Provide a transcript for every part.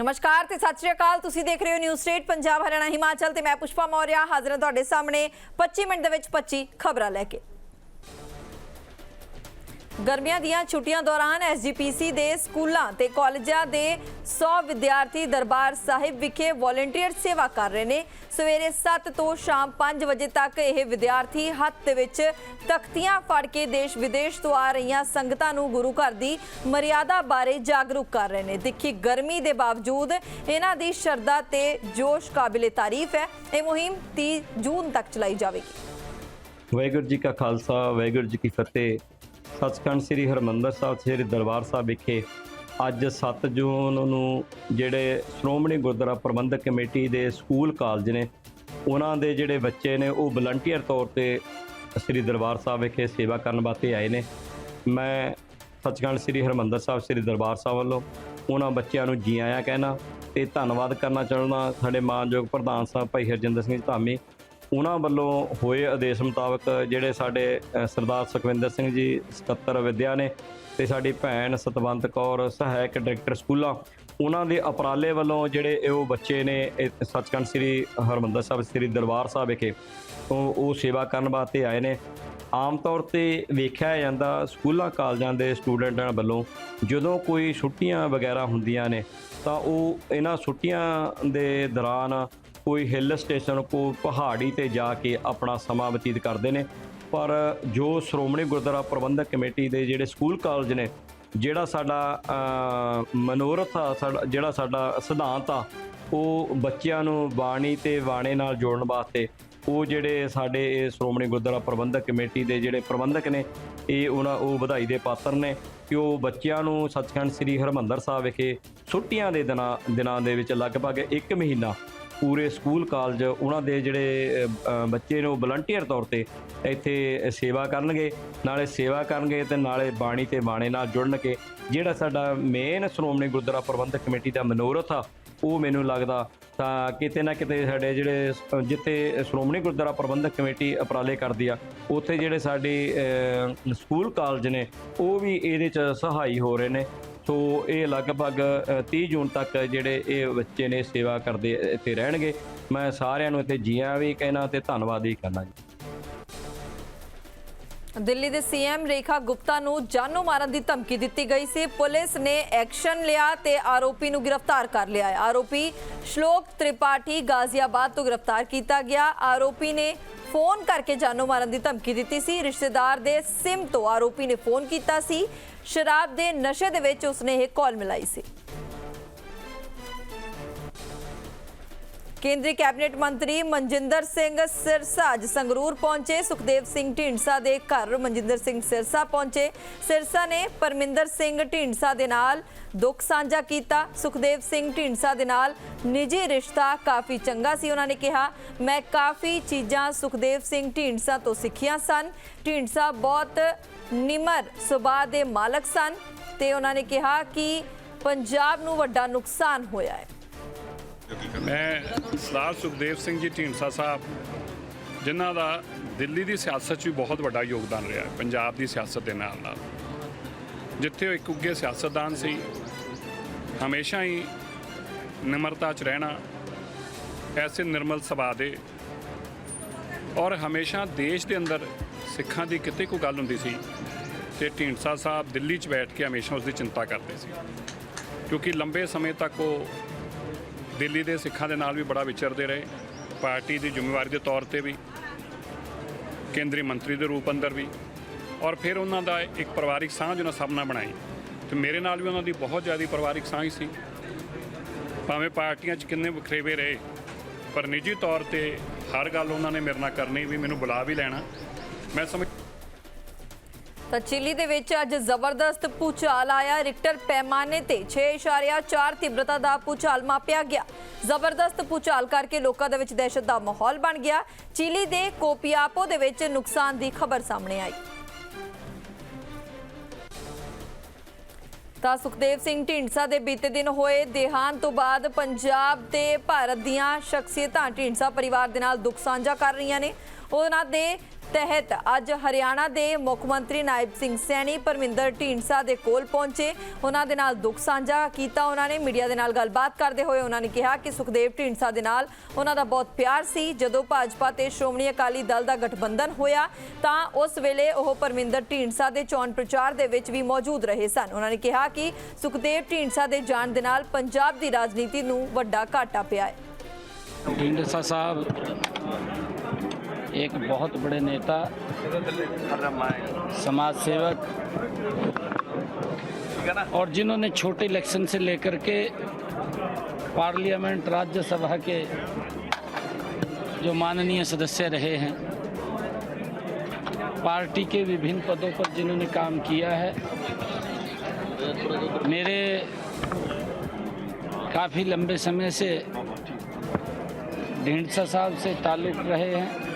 ਨਮਸਕਾਰ ਤੇ ਸਤਿ ਸ਼੍ਰੀ ਅਕਾਲ। ਤੁਸੀਂ ਦੇਖ ਰਹੇ ਹੋ ਨਿਊਜ਼ ਸਟੇਟ ਪੰਜਾਬ, ਹਰਿਆਣਾ, ਹਿਮਾਚਲ ਤੇ ਮੈਂ ਪੁਸ਼ਪਾ ਮੌਰਿਆ ਹਾਜ਼ਰ ਹਾਂ ਤੁਹਾਡੇ ਸਾਹਮਣੇ। 25 ਮਿੰਟ ਦੇ ਵਿੱਚ 25 ਖਬਰਾਂ ਲੈ ਕੇ। ਗਰਮੀਆਂ ਦੀਆਂ ਛੁੱਟੀਆਂ ਦੌਰਾਨ ਐਸਜੀਪੀਸੀ ਦੇ ਸਕੂਲਾਂ ਤੇ ਕਾਲਜਾਂ ਦੇ 100 ਵਿਦਿਆਰਥੀ ਦਰਬਾਰ ਸਾਹਿਬ ਵਿਖੇ ਵੋਲੰਟੀਅਰ ਸੇਵਾ ਕਰ ਰਹੇ ਨੇ। ਸਵੇਰੇ 7 ਤੋਂ ਸ਼ਾਮ 5 ਵਜੇ ਤੱਕ ਇਹ ਵਿਦਿਆਰਥੀ ਹੱਥ ਦੇ ਵਿੱਚ ਤਖਤੀਆਂ ਫੜ ਕੇ ਦੇਸ਼ ਵਿਦੇਸ਼ ਤੋਂ ਆ ਰਹੀਆਂ ਸੰਗਤਾਂ ਨੂੰ ਗੁਰੂ ਘਰ ਦੀ ਮਰਿਆਦਾ ਬਾਰੇ ਜਾਗਰੂਕ ਕਰ ਰਹੇ ਨੇ। ਦੇਖੀ ਗਰਮੀ ਦੇ ਬਾਵਜੂਦ ਇਹਨਾਂ ਦੀ ਸ਼ਰਧਾ ਤੇ ਜੋਸ਼ ਕਾਬਿਲੇ ਤਾਰੀਫ ਹੈ। ਇਹ ਮੁਹਿੰਮ 30 ਜੂਨ ਤੱਕ ਚਲਾਈ ਜਾਵੇਗੀ। ਵਾਹਿਗੁਰੂ ਜੀ ਕਾ ਖਾਲਸਾ, ਵਾਹਿਗੁਰੂ ਜੀ ਕੀ ਫਤਿਹ। ਸੱਚਖੰਡ ਸ੍ਰੀ ਹਰਮੰਦਰ ਸਾਹਿਬ, ਸ੍ਰੀ ਦਰਬਾਰ ਸਾਹਿਬ ਵਿਖੇ ਅੱਜ 7 ਜੂਨ ਨੂੰ ਜਿਹੜੇ ਸ਼੍ਰੋਮਣੀ ਗੁਰਦੁਆਰਾ ਪ੍ਰਬੰਧਕ ਕਮੇਟੀ ਦੇ ਸਕੂਲ ਕਾਲਜ ਨੇ, ਉਹਨਾਂ ਦੇ ਜਿਹੜੇ ਬੱਚੇ ਨੇ, ਉਹ ਵਲੰਟੀਅਰ ਤੌਰ ਤੇ ਸ੍ਰੀ ਦਰਬਾਰ ਸਾਹਿਬ ਵਿਖੇ ਸੇਵਾ ਕਰਨ ਵਾਸਤੇ ਆਏ ਨੇ। ਮੈਂ ਸੱਚਖੰਡ ਸ੍ਰੀ ਹਰਮੰਦਰ ਸਾਹਿਬ, ਸ੍ਰੀ ਦਰਬਾਰ ਸਾਹਿਬ ਵੱਲੋਂ ਉਹਨਾਂ ਬੱਚਿਆਂ ਨੂੰ ਜੀ ਆਇਆਂ ਕਹਿਣਾ ਤੇ ਧੰਨਵਾਦ ਕਰਨਾ ਚਾਹੁੰਦਾ। ਸਾਡੇ ਮਾਨਯੋਗ ਪ੍ਰਧਾਨ ਸਾਹਿਬ ਭਾਈ ਹਰਜਿੰਦਰ ਸਿੰਘ ਧਾਮੀ ਉਹਨਾਂ ਵੱਲੋਂ ਹੋਏ ਆਦੇਸ਼ ਮੁਤਾਬਕ ਜਿਹੜੇ ਸਾਡੇ ਸਰਦਾਰ ਸੁਖਵਿੰਦਰ ਸਿੰਘ ਜੀ ਸਕੱਤਰ ਵਿਦਿਆ ਨੇ ਤੇ ਸਾਡੀ ਭੈਣ ਸਤਵੰਤ ਕੌਰ, ਸਹਾਇਕ ਡਾਇਰੈਕਟਰ ਸਕੂਲਾਂ, ਉਹਨਾਂ ਦੇ ਅਪਰਾਲੇ ਵੱਲੋਂ ਜਿਹੜੇ ਇਹ ਉਹ ਬੱਚੇ ਨੇ ਸੱਚਖੰਡ ਸ੍ਰੀ ਹਰਮੰਦਰ ਸਾਹਿਬ, ਸ੍ਰੀ ਦਰਬਾਰ ਸਾਹਿਬ ਵਿਖੇ, ਉਹ ਉਹ ਸੇਵਾ ਕਰਨ ਵਾਸਤੇ ਆਏ ਨੇ। ਆਮ ਤੌਰ ਤੇ ਵੇਖਿਆ ਜਾਂਦਾ ਸਕੂਲਾਂ, ਕਾਲਜਾਂ ਦੇ ਸਟੂਡੈਂਟਾਂ ਵੱਲੋਂ ਜਦੋਂ ਕੋਈ ਛੁੱਟੀਆਂ ਵਗੈਰਾ ਹੁੰਦੀਆਂ ਨੇ, ਤਾਂ ਉਹ ਇਹਨਾਂ ਛੁੱਟੀਆਂ ਦੇ ਦੌਰਾਨ ਕੋਈ ਹਿੱਲ ਸਟੇਸ਼ਨ ਕੋ ਪਹਾੜੀ ਤੇ ਜਾ ਕੇ ਆਪਣਾ ਸਮਾਂ ਬਤੀਤ ਕਰਦੇ ਨੇ। ਪਰ ਜੋ ਸ਼੍ਰੋਮਣੀ ਗੁਰਦੁਆਰਾ ਪ੍ਰਬੰਧਕ ਕਮੇਟੀ ਦੇ ਜਿਹੜੇ ਸਕੂਲ ਕਾਲਜ ਨੇ, ਜਿਹੜਾ ਸਾਡਾ ਮਨੋਰਥ ਆ, ਸਾਡਾ, ਜਿਹੜਾ ਸਾਡਾ ਸਿਧਾਂਤ ਆ, ਉਹ ਬੱਚਿਆਂ ਨੂੰ ਬਾਣੀ ਤੇ ਬਾਣੇ ਨਾਲ ਜੋੜਨ ਵਾਸਤੇ, ਉਹ ਜਿਹੜੇ ਸਾਡੇ ਇਹ ਸ਼੍ਰੋਮਣੀ ਗੁਰਦੁਆਰਾ ਪ੍ਰਬੰਧਕ ਕਮੇਟੀ ਦੇ ਜਿਹੜੇ ਪ੍ਰਬੰਧਕ ਨੇ, ਇਹ ਉਹਨਾਂ, ਉਹ ਵਧਾਈ ਦੇ ਪਾਤਰ ਨੇ ਕਿ ਉਹ ਬੱਚਿਆਂ ਨੂੰ ਸੱਚਖੰਡ ਸ੍ਰੀ ਹਰਮੰਦਰ ਸਾਹਿਬ ਵਿਖੇ ਛੁੱਟੀਆਂ ਦੇ ਦਿਨਾਂ ਦਿਨਾਂ ਦੇ ਵਿੱਚ ਲਗਭਗ 1 ਮਹੀਨਾ ਪੂਰੇ ਸਕੂਲ, ਕਾਲਜ ਉਹਨਾਂ ਦੇ ਜਿਹੜੇ ਬੱਚੇ ਨੇ ਉਹ ਵਲੰਟੀਅਰ ਤੌਰ ਤੇ ਇੱਥੇ ਸੇਵਾ ਕਰਨਗੇ। ਨਾਲੇ ਸੇਵਾ ਕਰਨਗੇ ਤੇ ਨਾਲੇ ਬਾਣੀ ਤੇ ਬਾਣੇ ਨਾਲ ਜੁੜਨਗੇ। ਜਿਹੜਾ ਸਾਡਾ ਮੇਨ ਸ਼੍ਰੋਮਣੀ ਗੁਰਦੁਆਰਾ ਪ੍ਰਬੰਧਕ ਕਮੇਟੀ ਦਾ ਮਨੋਰਥ ਆ, ਉਹ ਮੈਨੂੰ ਲੱਗਦਾ ਤਾਂ ਕਿਤੇ ਨਾ ਕਿਤੇ ਸਾਡੇ ਜਿਹੜੇ ਜਿੱਥੇ ਸ਼੍ਰੋਮਣੀ ਗੁਰਦੁਆਰਾ ਪ੍ਰਬੰਧਕ ਕਮੇਟੀ ਉਪਰਾਲੇ ਕਰਦੀ ਆ, ਉੱਥੇ ਜਿਹੜੇ ਸਾਡੇ ਸਕੂਲ, ਕਾਲਜ ਨੇ, ਉਹ ਵੀ ਇਹਦੇ ਚ ਸਹਾਈ ਹੋ ਰਹੇ ਨੇ। ਸੋ ਇਹ ਲਗਭਗ 30 ਜੂਨ ਤੱਕ ਜਿਹੜੇ ਇਹ ਬੱਚੇ ਨੇ ਸੇਵਾ ਕਰਦੇ, ਇੱਥੇ ਰਹਿਣਗੇ। ਮੈਂ ਸਾਰਿਆਂ ਨੂੰ ਇੱਥੇ ਜੀਆਂ ਵੀ ਕਹਿਣਾ ਤੇ ਧੰਨਵਾਦ ਵੀ ਕਰਨਾ ਜੀ। ਦਿੱਲੀ ਦੇ ਸੀਐਮ ਰੇਖਾ ਗੁਪਤਾ ਨੂੰ ਜਾਨੋਂ ਮਾਰਨ ਦੀ ਧਮਕੀ ਦਿੱਤੀ ਗਈ ਸੀ। ਪੁਲਿਸ ਨੇ ਐਕਸ਼ਨ ਲਿਆ ਤੇ ਆਰੋਪੀ ਨੂੰ ਗ੍ਰਿਫਤਾਰ ਕਰ ਲਿਆ ਹੈ। ਆਰੋਪੀ ਸ਼ਲੋਕ ਤ੍ਰਿਪਾਠੀ ਗਾਜ਼ੀਆਬਾਦ ਤੋਂ ਗ੍ਰਿਫਤਾਰ ਕੀਤਾ ਗਿਆ। ਆਰੋਪੀ ਨੇ ਫੋਨ ਕਰਕੇ ਜਾਨੋਂ ਮਾਰਨ ਦੀ ਧਮਕੀ ਦਿੱਤੀ ਸੀ। ਰਿਸ਼ਤੇਦਾਰ ਦੇ ਸਿਮ ਤੋਂ ਆਰੋਪੀ ਨੇ ਫੋਨ ਕੀਤਾ ਸੀ। ਸ਼ਰਾਬ ਦੇ ਨਸ਼ੇ ਦੇ ਵਿੱਚ ਉਸਨੇ ਇਹ ਕੌਲ ਮਿਲਾਈ ਸੀ। ਕੇਂਦਰੀ ਕੈਬਨਿਟ ਮੰਤਰੀ ਮਨਜਿੰਦਰ ਸਿੰਘ ਸਿਰਸਾ ਅੱਜ ਸੰਗਰੂਰ ਪਹੁੰਚੇ। ਸੁਖਦੇਵ ਸਿੰਘ ਢੀਂਡਸਾ ਦੇ ਘਰ ਮਨਜਿੰਦਰ ਸਿੰਘ ਸਿਰਸਾ ਪਹੁੰਚੇ। ਸਿਰਸਾ ਨੇ ਪਰਮਿੰਦਰ ਸਿੰਘ ਢੀਂਡਸਾ ਦੇ ਨਾਲ ਦੁੱਖ ਸਾਂਝਾ ਕੀਤਾ। ਸੁਖਦੇਵ ਸਿੰਘ ਢੀਂਡਸਾ ਦੇ ਨਾਲ ਨਿੱਜੀ ਰਿਸ਼ਤਾ ਕਾਫੀ ਚੰਗਾ ਸੀ, ਉਹਨਾਂ ਨੇ ਕਿਹਾ। ਮੈਂ ਕਾਫੀ ਚੀਜ਼ਾਂ ਸੁਖਦੇਵ ਸਿੰਘ ਢੀਂਡਸਾ ਤੋਂ ਸਿੱਖੀਆਂ ਸਨ। ਢੀਂਡਸਾ ਬਹੁਤ ਨਿਮਰ ਸੁਭਾਅ ਦੇ ਮਾਲਕ ਸਨ ਤੇ ਉਹਨਾਂ ਨੇ ਕਿਹਾ ਕਿ ਪੰਜਾਬ ਨੂੰ ਵੱਡਾ ਨੁਕਸਾਨ ਹੋਇਆ ਹੈ। ਮੈਂ ਸਰਦਾਰ ਸੁਖਦੇਵ ਸਿੰਘ ਜੀ, ਢੀਂਡਸਾ ਸਾਹਿਬ, ਜਿਨ੍ਹਾਂ ਦਾ ਦਿੱਲੀ ਦੀ ਸਿਆਸਤ 'ਚ ਵੀ ਬਹੁਤ ਵੱਡਾ ਯੋਗਦਾਨ ਰਿਹਾ ਹੈ ਪੰਜਾਬ ਦੀ ਸਿਆਸਤ ਦੇ ਨਾਲ ਨਾਲ। ਜਿੱਥੇ ਉਹ ਇੱਕ ਉੱਗੇ ਸਿਆਸਤਦਾਨ ਸੀ, ਹਮੇਸ਼ਾ ਹੀ ਨਿਮਰਤਾ 'ਚ ਰਹਿਣਾ, ਐਸੇ ਨਿਰਮਲ ਸੁਭਾਅ ਦੇ ਔਰ ਹਮੇਸ਼ਾ ਦੇਸ਼ ਦੇ ਅੰਦਰ ਸਿੱਖਾਂ ਦੀ ਕਿਤੇ ਕੋਈ ਗੱਲ ਹੁੰਦੀ ਸੀ ਤੇ ਢੀਂਡਸਾ ਸਾਹਿਬ ਦਿੱਲੀ 'ਚ ਬੈਠ ਕੇ ਹਮੇਸ਼ਾ ਉਸ ਦੀ ਚਿੰਤਾ ਕਰਦੇ ਸੀ। ਕਿਉਂਕਿ ਲੰਬੇ ਸਮੇਂ ਤੱਕ ਉਹ ਦਿੱਲੀ ਦੇ ਸਿੱਖਾਂ ਦੇ ਨਾਲ ਵੀ ਬੜਾ ਵਿਚਰਦੇ ਰਹੇ। ਪਾਰਟੀ ਦੀ ਜ਼ਿੰਮੇਵਾਰੀ ਦੇ ਤੌਰ ਤੇ ਵੀ, ਕੇਂਦਰੀ ਮੰਤਰੀ ਦੇ ਰੂਪ ਅੰਦਰ ਵੀ ਔਰ ਫਿਰ ਉਹਨਾਂ ਦਾ ਇੱਕ ਪਰਿਵਾਰਿਕ ਸਾਂਝ ਉਹਨਾਂ ਸਭ ਨਾਲ ਬਣਾਈ। ਤੇ ਮੇਰੇ ਨਾਲ ਵੀ ਉਹਨਾਂ ਦੀ ਬਹੁਤ ਜ਼ਿਆਦਾ ਪਰਿਵਾਰਿਕ ਸਾਂਝ ਸੀ। ਭਾਵੇਂ ਪਾਰਟੀਆਂ 'ਚ ਕਿੰਨੇ ਵਖਰੇਵੇ ਰਹੇ, ਪਰ ਨਿੱਜੀ ਤੌਰ ਤੇ ਹਰ ਗੱਲ ਉਹਨਾਂ ਨੇ ਮੇਰੇ ਨਾਲ ਕਰਨੀ ਵੀ ਮੈਨੂੰ ਬੁਲਾ ਵੀ ਲੈਣਾ। ਮੈਂ ਸਮਝ ਤਾਂ ਚਿਲੀ ਦੇ ਵਿੱਚ ਅੱਜ ਜ਼ਬਰਦਸਤ ਭੂਚਾਲ ਆਇਆ। ਰਿਕਟਰ ਪੈਮਾਨੇ ਤੇ 6.4 ਤੀਬਰਤਾ ਦਾ ਭੂਚਾਲ ਮਾਪਿਆ ਗਿਆ। ਜ਼ਬਰਦਸਤ ਭੂਚਾਲ ਕਰਕੇ ਲੋਕਾਂ ਦੇ ਵਿੱਚ ਦਹਿਸ਼ਤ ਦਾ ਮਾਹੌਲ ਬਣ ਗਿਆ। ਚਿਲੀ ਦੇ ਕੋਪੀਆਪੋ ਦੇ ਵਿੱਚ ਨੁਕਸਾਨ ਦੀ ਖਬਰ ਸਾਹਮਣੇ ਆਈ। ਤਾਂ ਸੁਖਦੇਵ ਸਿੰਘ ਢੀਂਡਸਾ ਦੇ ਬੀਤੇ ਦਿਨ ਹੋਏ ਦੇਹਾਂਤ ਤੋਂ ਬਾਅਦ ਪੰਜਾਬ ਤੇ ਭਾਰਤ ਦੀਆਂ ਸ਼ਖਸੀਅਤਾਂ ਢੀਂਡਸਾ ਪਰਿਵਾਰ ਦੇ ਨਾਲ ਦੁੱਖ ਸਾਂਝਾ ਕਰ ਰਹੀਆਂ ਨੇ। ਉਹਨਾਂ ਦੇ ਤਹਿਤ ਅੱਜ ਹਰਿਆਣਾ ਦੇ ਮੁੱਖ ਮੰਤਰੀ ਨਾਇਬ ਸਿੰਘ ਸੈਣੀ, ਪਰਮਿੰਦਰ ਢੀਂਡਸਾ ਦੇ ਕੋਲ ਪਹੁੰਚੇ। ਉਹਨਾਂ ਦੇ ਨਾਲ ਦੁੱਖ ਸਾਂਝਾ ਕੀਤਾ ਉਹਨਾਂ ਨੇ। ਮੀਡੀਆ ਦੇ ਨਾਲ ਗੱਲਬਾਤ ਕਰਦੇ ਹੋਏ ਉਹਨਾਂ ਨੇ ਕਿਹਾ ਕਿ ਸੁਖਦੇਵ ਢੀਂਡਸਾ ਦੇ ਨਾਲ ਉਹਨਾਂ ਦਾ ਬਹੁਤ ਪਿਆਰ ਸੀ। ਜਦੋਂ ਭਾਜਪਾ ਤੇ ਸ਼੍ਰੋਮਣੀ ਅਕਾਲੀ ਦਲ ਦਾ ਗਠਬੰਧਨ ਹੋਇਆ, ਤਾਂ ਉਸ ਵੇਲੇ ਉਹ ਪਰਮਿੰਦਰ ਢੀਂਡਸਾ ਦੇ ਚੋਣ ਪ੍ਰਚਾਰ ਦੇ ਵਿੱਚ ਵੀ ਮੌਜੂਦ ਰਹੇ ਸਨ। ਉਹਨਾਂ ਨੇ ਕਿਹਾ ਕਿ ਸੁਖਦੇਵ ਢੀਂਡਸਾ ਦੇ ਜਾਣ ਦੇ ਨਾਲ ਪੰਜਾਬ ਦੀ ਰਾਜਨੀਤੀ ਨੂੰ ਵੱਡਾ ਘਾਟਾ ਪਿਆ ਹੈ। ਢੀਂਡਸਾ ਸਾਹਿਬ एक बहुत बड़े नेता समाज सेवक और जिन्होंने छोटे इलेक्शन से लेकर के पार्लियामेंट, राज्यसभा के जो माननीय सदस्य रहे हैं, पार्टी के विभिन्न पदों पर जिन्होंने काम किया है, मेरे काफ़ी लंबे समय से ढींडसा साहब से ताल्लुक़ रहे हैं।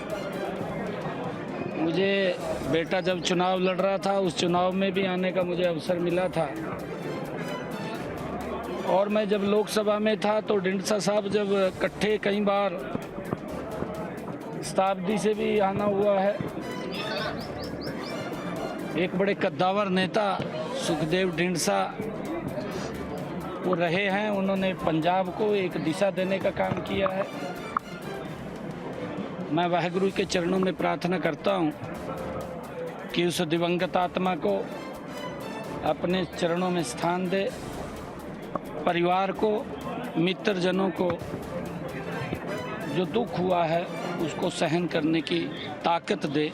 मुझे बेटा जब चुनाव लड़ रहा था, उस चुनाव में भी आने का मुझे अवसर मिला था। और मैं जब लोकसभा में था तो ढींडसा साहब जब इकट्ठे कई बार शताब्दी से भी आना हुआ है। एक बड़े कद्दावर नेता सुखदेव ढींडसा वो रहे हैं। उन्होंने पंजाब को एक दिशा देने का काम किया है। मैं वाहगुरु के चरणों में प्रार्थना करता हूँ कि उस दिवंगत आत्मा को अपने चरणों में स्थान दे, परिवार को मित्र जनों को जो दुख हुआ है उसको सहन करने की ताकत दे।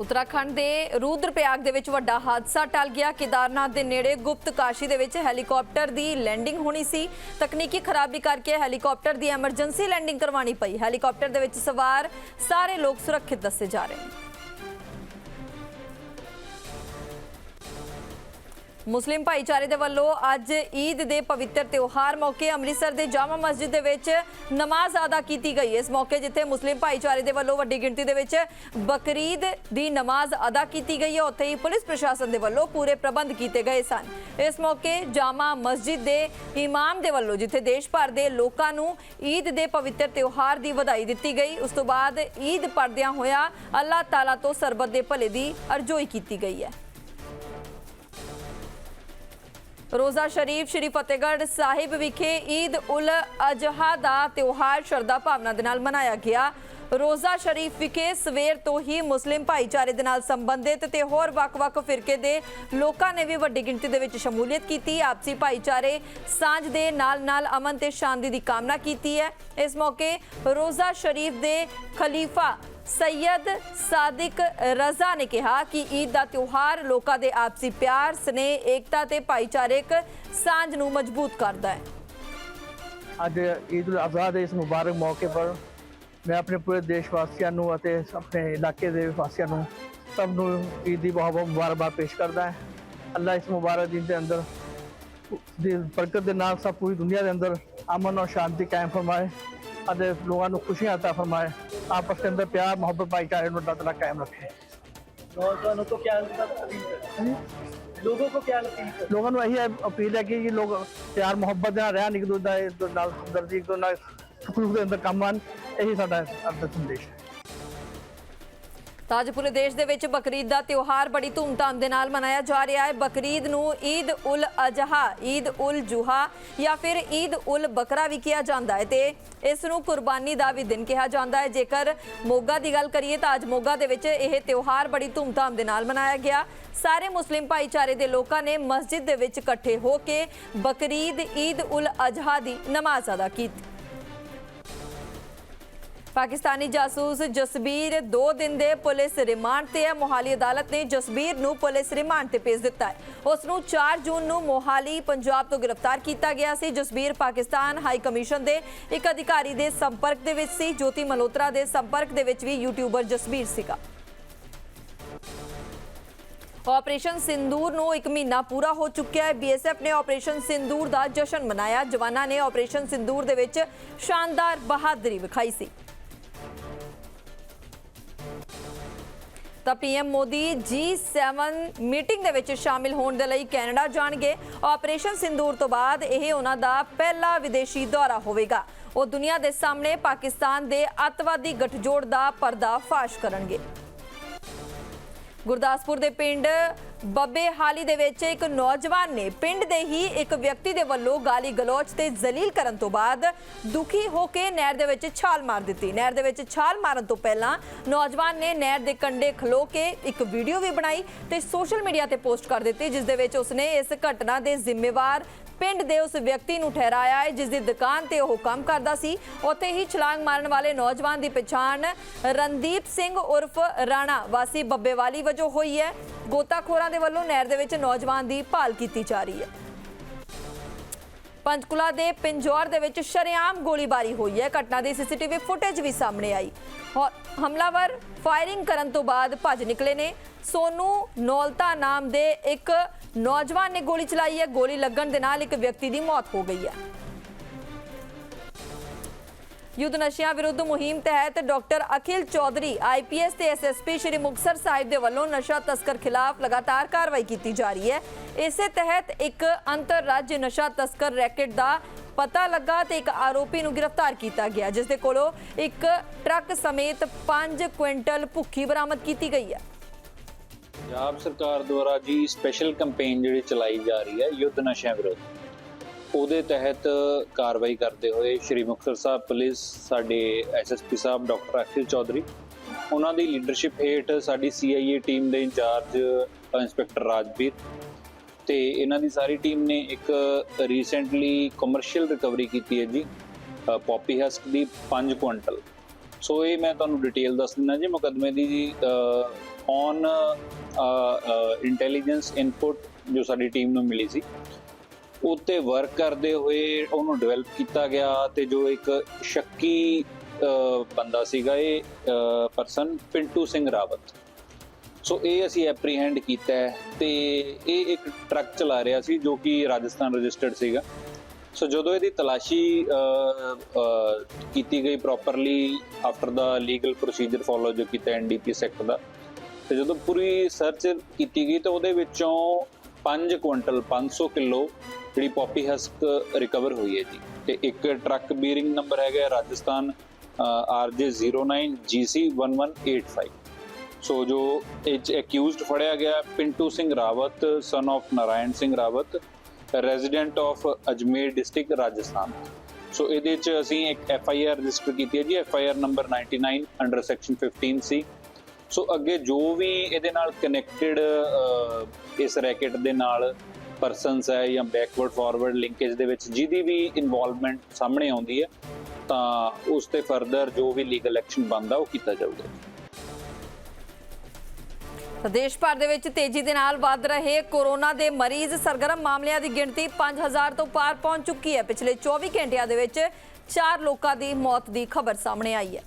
ਉੱਤਰਾਖੰਡ ਦੇ ਰੂਦਰਪ੍ਰਯਾਗ ਦੇ ਵਿੱਚ ਵੱਡਾ ਹਾਦਸਾ ਟਲ ਗਿਆ। ਕੇਦਾਰਨਾਥ ਦੇ ਨੇੜੇ ਗੁਪਤ ਕਾਸ਼ੀ ਦੇ ਵਿੱਚ ਹੈਲੀਕਾਪਟਰ ਦੀ ਲੈਂਡਿੰਗ ਹੋਣੀ ਸੀ। ਤਕਨੀਕੀ ਖਰਾਬੀ ਕਰਕੇ ਹੈਲੀਕਾਪਟਰ ਦੀ ਐਮਰਜੈਂਸੀ ਲੈਂਡਿੰਗ ਕਰਵਾਉਣੀ ਪਈ। ਹੈਲੀਕਾਪਟਰ ਦੇ ਵਿੱਚ ਸਵਾਰ ਸਾਰੇ ਲੋਕ ਸੁਰੱਖਿਅਤ ਦੱਸੇ ਜਾ ਰਹੇ ਨੇ। ਮੁਸਲਿਮ ਭਾਈਚਾਰੇ ਦੇ ਵੱਲੋਂ ਅੱਜ ਈਦ ਦੇ ਪਵਿੱਤਰ ਤਿਉਹਾਰ ਮੌਕੇ ਅੰਮ੍ਰਿਤਸਰ ਦੇ ਜਾਮਾ ਮਸਜਿਦ ਦੇ ਵਿੱਚ ਨਮਾਜ਼ ਅਦਾ ਕੀਤੀ ਗਈ। ਇਸ ਮੌਕੇ ਜਿੱਥੇ ਮੁਸਲਿਮ ਭਾਈਚਾਰੇ ਦੇ ਵੱਲੋਂ ਵੱਡੀ ਗਿਣਤੀ ਦੇ ਵਿੱਚ ਬਕਰੀਦ ਦੀ ਨਮਾਜ਼ ਅਦਾ ਕੀਤੀ ਗਈ ਹੈ। ਉੱਥੇ ਹੀ ਪੁਲਿਸ ਪ੍ਰਸ਼ਾਸਨ ਦੇ ਵੱਲੋਂ ਪੂਰੇ ਪ੍ਰਬੰਧ ਕੀਤੇ ਗਏ ਸਨ। ਇਸ ਮੌਕੇ ਜਾਮਾ ਮਸਜਿਦ ਦੇ ਇਮਾਮ ਦੇ ਵੱਲੋਂ ਜਿੱਥੇ ਦੇਸ਼ ਭਰ ਦੇ ਲੋਕਾਂ ਨੂੰ ਈਦ ਦੇ ਪਵਿੱਤਰ ਤਿਉਹਾਰ ਦੀ ਵਧਾਈ ਦਿੱਤੀ ਗਈ, ਉਸ ਤੋਂ ਬਾਅਦ ਈਦ ਪੜਦਿਆਂ ਹੋਇਆ ਅੱਲਾਹ ਤਾਲਾ ਤੋਂ ਸਰਬਤ ਦੇ ਭਲੇ ਦੀ ਅਰਜ਼ੋਈ ਕੀਤੀ ਗਈ ਹੈ। ਰੋਜ਼ਾ ਸ਼ਰੀਫ ਸ਼੍ਰੀ ਫਤਿਹਗੜ੍ਹ ਸਾਹਿਬ ਵਿਖੇ ਈਦ ਉਲ ਅਜ਼ਹਾ ਦਾ ਤਿਉਹਾਰ ਸ਼ਰਧਾ ਭਾਵਨਾ ਦੇ ਨਾਲ ਮਨਾਇਆ ਗਿਆ। ਰੋਜ਼ਾ ਸ਼ਰੀਫ ਵਿਖੇ ਸਵੇਰ ਤੋਂ ਹੀ ਮੁਸਲਿਮ ਭਾਈਚਾਰੇ ਦੇ ਨਾਲ ਸੰਬੰਧਿਤ ਤੇ ਹੋਰ ਵੱਖ-ਵੱਖ ਫਿਰਕੇ ਦੇ ਲੋਕਾਂ ਨੇ ਵੀ ਵੱਡੀ ਗਿਣਤੀ ਦੇ ਵਿੱਚ ਸ਼ਮੂਲੀਅਤ ਕੀਤੀ। ਆਪਸੀ ਭਾਈਚਾਰੇ ਸਾਂਝ ਦੇ ਨਾਲ-ਨਾਲ ਅਮਨ ਤੇ ਸ਼ਾਂਤੀ ਦੀ ਕਾਮਨਾ ਕੀਤੀ ਹੈ। ਇਸ ਮੌਕੇ ਰੋਜ਼ਾ ਸ਼ਰੀਫ ਦੇ ਖਲੀਫਾ ਸੈਯਦ ਸਾਦਿਕ ਰਜ਼ਾ ਨੇ ਕਿਹਾ ਕਿ ਈਦ ਦਾ ਤਿਉਹਾਰ ਲੋਕਾਂ ਦੇ ਆਪਸੀ ਪਿਆਰ, ਸਨੇਹ, ਏਕਤਾ ਤੇ ਭਾਈਚਾਰਕ ਸਾਂਝ ਨੂੰ ਮਜ਼ਬੂਤ ਕਰਦਾ ਹੈ। ਅੱਜ ਈਦ ਉਲ ਅਜ਼ਹਾ ਦੇ ਇਸ ਮੁਬਾਰਕ ਮੌਕੇ ਪਰ ਮੈਂ ਆਪਣੇ ਪੂਰੇ ਦੇਸ਼ ਵਾਸੀਆਂ ਨੂੰ ਅਤੇ ਆਪਣੇ ਇਲਾਕੇ ਦੇ ਵਾਸੀਆਂ ਨੂੰ ਸਭ ਨੂੰ ਈਦ ਦੀ ਬਹੁਤ ਬਹੁਤ ਮੁਬਾਰਕਬਾਦ ਪੇਸ਼ ਕਰਦਾ ਹੈ। ਅੱਲਾ ਇਸ ਮੁਬਾਰਕ ਦਿਨ ਦੇ ਅੰਦਰ ਦੀ ਬਰਕਤ ਦੇ ਨਾਲ ਸਭ ਪੂਰੀ ਦੁਨੀਆ ਦੇ ਅੰਦਰ ਅਮਨ ਔਰ ਸ਼ਾਂਤੀ ਕਾਇਮ ਫਰਮਾਏ ਅਤੇ ਲੋਕਾਂ ਨੂੰ ਖੁਸ਼ੀਆਂ عطا ਫਰਮਾਏ। ਆਪਸ ਦੇ ਅੰਦਰ ਪਿਆਰ ਮੁਹੱਬਤ ਭਾਈਚਾਰੇ ਨੂੰ ਅੱਲਾ ਤਾਲਾ ਕਾਇਮ ਰੱਖੇ। ਨੌਜਵਾਨੋਂ ਤੋਂ ਕੀ ਅਪੀਲ ਹੈ ਲੋਕਾਂ ਕੋ ਕੀ ਅਪੀਲ ਹੈ ਲੋਕਾਂ ਨੂੰ ਇਹੀ ਅਪੀਲ ਹੈ ਕਿ ਲੋਕ ਪਿਆਰ ਮੁਹੱਬਤ ਨਾਲ ਰਹਿਣ ਇੱਕ ਦੂਜੇ ਨਾਲ ਹਮਦਰਦੀ ਇੱਕ ਦੂਜੇ ਨਾਲ ਸੁੱਖ ਦੇ ਅੰਦਰ ਕੰਮ ਆਉਣ ਇਹੀ ਸਾਡਾ ਅੱਜ ਦਾ ਸੰਦੇਸ਼ ਹੈ। ਤਾਂ ਪੂਰੇ ਦੇਸ਼ ਦੇ ਵਿੱਚ ਬਕਰੀਦ ਦਾ ਤਿਉਹਾਰ ਬੜੀ ਧੂਮਧਾਮ ਦੇ ਨਾਲ ਮਨਾਇਆ ਜਾ ਰਿਹਾ ਹੈ। ਬਕਰੀਦ ਨੂੰ ਈਦ ਉਲ ਅਜ਼ਹਾ, ਈਦ ਉਲ ਜੁਹਾ ਜਾਂ ਫਿਰ ਈਦ ਉਲ ਬਕਰਾ ਵੀ ਕਿਹਾ ਜਾਂਦਾ ਹੈ ਤੇ ਇਸ ਨੂੰ ਕੁਰਬਾਨੀ ਦਾ ਵੀ ਦਿਨ ਕਿਹਾ ਜਾਂਦਾ ਹੈ। ਜੇਕਰ ਮੋਗਾ ਦੀ ਗੱਲ ਕਰੀਏ ਤਾਂ ਅੱਜ ਮੋਗਾ ਦੇ ਵਿੱਚ ਇਹ ਤਿਉਹਾਰ ਬੜੀ ਧੂਮਧਾਮ ਦੇ ਨਾਲ ਮਨਾਇਆ ਗਿਆ। ਸਾਰੇ ਮੁਸਲਿਮ ਭਾਈਚਾਰੇ ਦੇ ਲੋਕਾਂ ਨੇ ਮਸਜਿਦ ਦੇ ਵਿੱਚ ਇਕੱਠੇ ਹੋ ਕੇ ਬਕਰੀਦ, ਈਦ ਉਲ ਅਜ਼ਹਾ ਦੀ ਨਮਾਜ਼ ਅਦਾ ਕੀਤੀ। ਪਾਕਿਸਤਾਨੀ ਜਾਸੂਸ ਜਸਬੀਰ 2 ਦਿਨ ਦੇ ਪੁਲਿਸ ਰਿਮਾਂਡ ਤੇ ਹੈ। ਮੋਹਾਲੀ ਅਦਾਲਤ ਨੇ ਜਸਬੀਰ ਨੂੰ ਪੁਲਿਸ ਰਿਮਾਂਡ ਤੇ ਭੇਜ ਦਿੱਤਾ ਹੈ। ਉਸ ਨੂੰ 4 ਜੂਨ ਨੂੰ ਮੋਹਾਲੀ, ਪੰਜਾਬ ਤੋਂ ਗ੍ਰਿਫਤਾਰ ਕੀਤਾ ਗਿਆ ਸੀ। ਜਸਬੀਰ ਪਾਕਿਸਤਾਨ ਹਾਈ ਕਮਿਸ਼ਨ ਦੇ ਇੱਕ ਅਧਿਕਾਰੀ ਦੇ ਸੰਪਰਕ ਦੇ ਵਿੱਚ ਸੀ। ਜੋਤੀ ਮਲਹੋਤਰਾ ਦੇ ਸੰਪਰਕ ਦੇ ਵਿੱਚ ਵੀ ਯੂਟਿਊਬਰ ਜਸਬੀਰ ਸੀਗਾ। ਆਪਰੇਸ਼ਨ ਸਿੰਦੂਰ ਨੂੰ 1 ਮਹੀਨਾ ਪੂਰਾ ਹੋ ਚੁੱਕਿਆ ਹੈ। ਬੀਐਸਐਫ ਨੇ ਆਪਰੇਸ਼ਨ ਸਿੰਦੂਰ ਦਾ ਜਸ਼ਨ ਮਨਾਇਆ। ਜਵਾਨਾਂ ਨੇ ਆਪਰੇਸ਼ਨ ਸਿੰਦੂਰ ਦੇ ਵਿੱਚ ਸ਼ਾਨਦਾਰ ਬਹਾਦਰੀ ਵਿਖਾਈ ਸੀ। ਤਾਂ ਪੀਐਮ ਮੋਦੀ G7 ਮੀਟਿੰਗ ਦੇ ਵਿੱਚ ਸ਼ਾਮਿਲ ਹੋਣ ਦੇ ਲਈ ਕੈਨੇਡਾ ਜਾਣਗੇ। ਆਪਰੇਸ਼ਨ ਸਿੰਦੂਰ ਤੋਂ ਬਾਅਦ ਇਹ ਉਹਨਾਂ ਦਾ ਪਹਿਲਾ ਵਿਦੇਸ਼ੀ ਦੌਰਾ ਹੋਵੇਗਾ। ਉਹ ਦੁਨੀਆ ਦੇ ਸਾਹਮਣੇ ਪਾਕਿਸਤਾਨ ਦੇ ਅੱਤਵਾਦੀ ਗਠਜੋੜ ਦਾ ਪਰਦਾ ਫਾਸ਼ ਕਰਨਗੇ। ਗੁਰਦਾਸਪੁਰ ਦੇ ਪਿੰਡ ਬੱਬੇ ਹਾਲੀ ਦੇ ਵਿੱਚ ਇੱਕ ਨੌਜਵਾਨ ਨੇ ਪਿੰਡ ਦੇ ਹੀ ਇੱਕ ਵਿਅਕਤੀ ਦੇ ਵੱਲੋਂ ਗਾਲੀ ਗਲੋਚ ਤੇ ਜ਼ਲੀਲ ਕਰਨ ਤੋਂ ਬਾਅਦ ਦੁਖੀ ਹੋ ਕੇ ਨਹਿਰ ਦੇ ਵਿੱਚ ਛਾਲ ਮਾਰ ਦਿੱਤੀ। ਨਹਿਰ ਦੇ ਵਿੱਚ ਛਾਲ ਮਾਰਨ ਤੋਂ ਪਹਿਲਾਂ ਨੌਜਵਾਨ ਨੇ ਨਹਿਰ ਦੇ ਕੰਢੇ ਖਲੋ ਕੇ ਇੱਕ ਵੀਡੀਓ ਵੀ ਬਣਾਈ ਤੇ ਸੋਸ਼ਲ ਮੀਡੀਆ ਤੇ ਪੋਸਟ ਕਰ ਦਿੱਤੀ, ਜਿਸ ਦੇ ਵਿੱਚ ਉਸਨੇ ਇਸ ਘਟਨਾ ਦੇ ਜ਼ਿੰਮੇਵਾਰ ਪਿੰਡ ਦੇ ਉਸ ਵਿਅਕਤੀ ਨੂੰ ਠਹਿਰਾਇਆ ਹੈ, ਜਿਸ ਦੀ ਦੁਕਾਨ ਤੇ ਉਹ ਕੰਮ ਕਰਦਾ ਸੀ। ਉੱਥੇ ਹੀ ਛਲਾਂਗ ਮਾਰਨ ਵਾਲੇ ਨੌਜਵਾਨ ਦੀ ਪਛਾਣ ਰਣਦੀਪ ਸਿੰਘ ਉਰਫ ਰਾਣਾ ਵਾਸੀ ਬੱਬੇਵਾਲੀ ਵਜੋਂ ਹੋਈ ਹੈ। ਗੋਤਾਖੋਰਾਂ ਦੇ ਵੱਲੋਂ ਨਹਿਰ ਦੇ ਵਿੱਚ ਨੌਜਵਾਨ ਦੀ ਭਾਲ ਕੀਤੀ ਜਾ ਰਹੀ ਹੈ। ਪੰਚਕੁਲਾ ਦੇ ਪਿੰਜੌਰ ਦੇ ਵਿੱਚ ਸ਼ਰੇਆਮ ਗੋਲੀਬਾਰੀ ਹੋਈ ਹੈ। ਘਟਨਾ ਦੀ ਸੀਸੀਟੀਵੀ ਫੁਟੇਜ ਵੀ ਸਾਹਮਣੇ ਆਈ। ਹਮਲਾਵਰ ਫਾਇਰਿੰਗ ਕਰਨ ਤੋਂ ਬਾਅਦ ਭੱਜ ਨਿਕਲੇ ਨੇ। ਸੋਨੂ ਨੌਲਤਾ ਨਾਮ ਦੇ ਇੱਕ ਨੌਜਵਾਨ ਨੇ ਗੋਲੀ ਚਲਾਈ ਹੈ। ਗੋਲੀ ਲੱਗਣ ਦੇ ਨਾਲ ਇੱਕ ਵਿਅਕਤੀ ਦੀ ਮੌਤ ਹੋ ਗਈ ਹੈ। ਯੁੱਧ ਨਸ਼ਿਆਂ ਵਿਰੁੱਧ ਮੁਹਿੰਮ ਤਹਿਤ ਡਾਕਟਰ ਅਖਿਲ ਚੌਧਰੀ ਆਈਪੀਐਸ ਤੇ ਐਸਐਸਪੀ ਸ਼੍ਰੀ ਮੁਕਤਸਰ ਸਾਹਿਬ ਦੇ ਵੱਲੋਂ ਨਸ਼ਾ ਤਸਕਰ ਖਿਲਾਫ ਲਗਾਤਾਰ ਕਾਰਵਾਈ ਕੀਤੀ ਜਾ ਰਹੀ ਹੈ। ਇਸੇ ਤਹਿਤ ਇੱਕ ਅੰਤਰਰਾਜੀ ਨਸ਼ਾ ਤਸਕਰ ਰੈਕੇਟ ਦਾ ਪਤਾ ਲੱਗਾ ਤੇ ਇੱਕ ਆਰੋਪੀ ਨੂੰ ਗ੍ਰਿਫਤਾਰ ਕੀਤਾ ਗਿਆ, ਜਿਸ ਦੇ ਕੋਲੋਂ ਇੱਕ ਟਰੱਕ ਸਮੇਤ 5 ਕੁਇੰਟਲ ਭੁੱਖੀ ਬਰਾਮਦ ਕੀਤੀ ਗਈ ਹੈ। ਪੰਜਾਬ ਸਰਕਾਰ ਦੁਆਰਾ ਜੀ ਸਪੈਸ਼ਲ ਕੈਂਪੇਨ ਜਿਹੜੀ ਚਲਾਈ ਜਾ ਰਹੀ ਹੈ ਯੁੱਧ ਨਸ਼ਿਆਂ ਵਿਰੁੱਧ। ਉਹਦੇ ਤਹਿਤ ਕਾਰਵਾਈ ਕਰਦੇ ਹੋਏ ਸ਼੍ਰੀ ਮੁਕਤਸਰ ਸਾਹਿਬ ਪੁਲਿਸ, ਸਾਡੇ ਐਸਐਸਪੀ ਸਾਹਿਬ, ਡਾਕਟਰ ਅਖਿਲ ਚੌਧਰੀ, ਉਹਨਾਂ ਦੀ ਲੀਡਰਸ਼ਿਪ ਹੇਠ ਸਾਡੀ ਸੀਆਈਏ ਟੀਮ ਦੇ ਇੰਚਾਰਜ, ਇੰਸਪੈਕਟਰ ਰਾਜਵੀਰ ਤੇ ਇਹਨਾਂ ਦੀ ਸਾਰੀ ਟੀਮ ਨੇ ਇੱਕ ਰੀਸੈਂਟਲੀ ਕਮਰਸ਼ੀਅਲ ਰਿਕਵਰੀ ਕੀਤੀ ਹੈ ਜੀ ਪੌਪੀ ਹਸਕ ਦੀ 5 ਕੁਇੰਟਲ। ਸੋ ਇਹ ਮੈਂ ਤੁਹਾਨੂੰ ਡਿਟੇਲ ਦੱਸ ਦਿੰਦਾ ਜੀ, ਮੁਕਦਮੇ ਦੀ ਜੀ ਔਨ ਇੰਟੈਲੀਜੈਂਸ ਇਨਪੁਟ ਜੋ ਸਾਡੀ ਟੀਮ ਨੂੰ ਮਿਲੀ ਸੀ। ਉੱਤੇ ਵਰਕ ਕਰਦੇ ਹੋਏ ਉਹਨੂੰ ਡਿਵੈਲਪ ਕੀਤਾ ਗਿਆ ਤੇ ਜੋ ਇੱਕ ਸ਼ੱਕੀ ਬੰਦਾ ਸੀਗਾ ਇਹ ਪਰਸਨ ਪਿੰਟੂ ਸਿੰਘ ਰਾਵਤ। ਸੋ ਇਹ ਅਸੀਂ ਐਪਰੀਹੈਂਡ ਕੀਤਾ ਹੈ ਤੇ ਇਹ ਇੱਕ ਟਰੱਕ ਚਲਾ ਰਿਹਾ ਸੀ ਜੋ ਕਿ ਰਾਜਸਥਾਨ ਰਜਿਸਟਰਡ ਸੀਗਾ। ਸੋ ਜਦੋਂ ਇਹਦੀ ਤਲਾਸ਼ੀ ਕੀਤੀ ਗਈ properly after the legal procedure follow ਜੋ ਕੀਤਾ ਐਨਡੀਪੀ ਸੈਕਟ ਦਾ, ਤੇ ਜਦੋਂ ਪੂਰੀ ਸਰਚ ਕੀਤੀ ਗਈ ਤਾਂ ਉਹਦੇ ਵਿੱਚੋਂ 5 ਕੁਇੰਟਲ 500 ਕਿਲੋ ਜਿਹੜੀ ਪੌਪੀ ਹਸਕ ਰਿਕਵਰ ਹੋਈ ਹੈ ਜੀ। ਤੇ ਇੱਕ ਟਰੱਕ ਬੀਰਿੰਗ ਨੰਬਰ ਹੈਗਾ ਰਾਜਸਥਾਨ ਹੈ ਰਾਜਸਥਾਨ RJ09 GC1185 ਸੋ ਜੋ ਇਹ 'ਚ ਅਕਿਊਜ਼ਡ ਫੜਿਆ ਗਿਆ Pintu Singh Rawat son of Narayan Singh Rawat resident of Ajmer district Rajasthan. So ਇਹਦੇ ਚ ਅਸੀਂ ਇੱਕ ਐਫ ਆਈ ਆਰ ਰਜਿਸਟਰ ਕੀਤੀ ਹੈ ਜੀ F I R number 99 under section 15 C so ਅੱਗੇ ਜੋ ਵੀ ਇਹਦੇ ਨਾਲ ਕਨੈਕਟਡ ਇਸ ਰੈਕਟ ਦੇ ਨਾਲ ਪਰਸਨਸ ਹੈ ਜਾਂ ਬੈਕਵਰਡ ਫਾਰਵਰਡ ਲਿੰਕੇਜ ਦੇ ਵਿੱਚ ਜਿਹਦੀ ਵੀ ਇਨਵੋਲਵਮੈਂਟ ਸਾਹਮਣੇ ਆਉਂਦੀ ਹੈ, ਤਾਂ ਉਸ ਤੇ ਫਰਦਰ ਜੋ ਵੀ ਲੀਗਲ ਐਕਸ਼ਨ ਬਣਦਾ, ਉਹ ਕੀਤਾ ਜਾਊਗਾ। ਦੇਸ਼ ਭਰ ਦੇ ਵਿੱਚ ਤੇਜ਼ੀ ਦੇ ਨਾਲ ਵੱਧ ਰਹੇ ਕੋਰੋਨਾ ਦੇ ਮਰੀਜ਼ ਸਰਗਰਮ ਮਾਮਲਿਆਂ ਦੀ ਗਿਣਤੀ 5000 ਤੋਂ ਪਾਰ ਪਹੁੰਚ ਚੁੱਕੀ ਹੈ। ਪਿਛਲੇ 24 ਘੰਟਿਆਂ ਦੇ ਵਿੱਚ 4 ਲੋਕਾਂ ਦੀ ਮੌਤ ਦੀ ਖਬਰ ਸਾਹਮਣੇ ਆਈ ਹੈ।